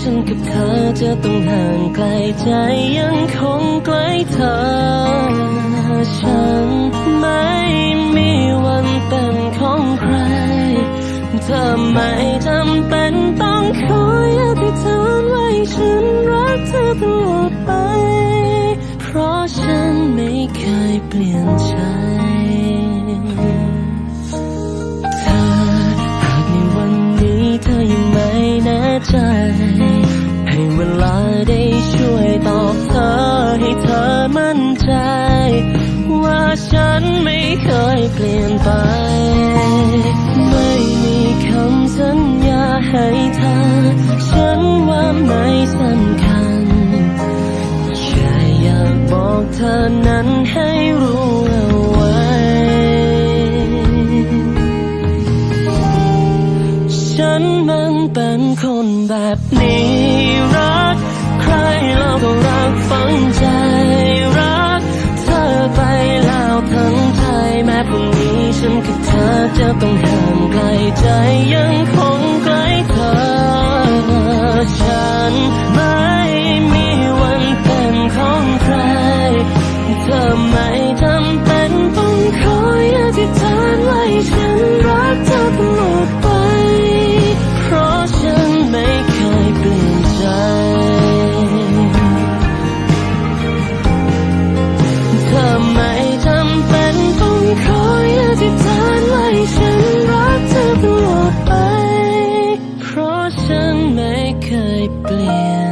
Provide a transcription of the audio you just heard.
ฉันกับเธอจะต้องห่างไกลใจยังคงใกล้เธอ ฉันไม่มีวันเป็นของใคร เธอไม่จำเป็นต้องคอยอธิษฐานไว้ฉันรักเธอตลอดไป ได้ช่วยตอบเธอให้เธอมั่นใจ ว่าฉันไม่เคยเปลี่ยนไป ไม่มีคำสัญญาให้เธอ ฉันว่าไม่สำคัญแค่อยากบอกเธอนั้นให้รู้เอาไว้ ฉันมันเป็นคนแบบนี้รัก พรุ่งนี้ฉันกับเธอจะต้องห่างไกลใจยังคง เ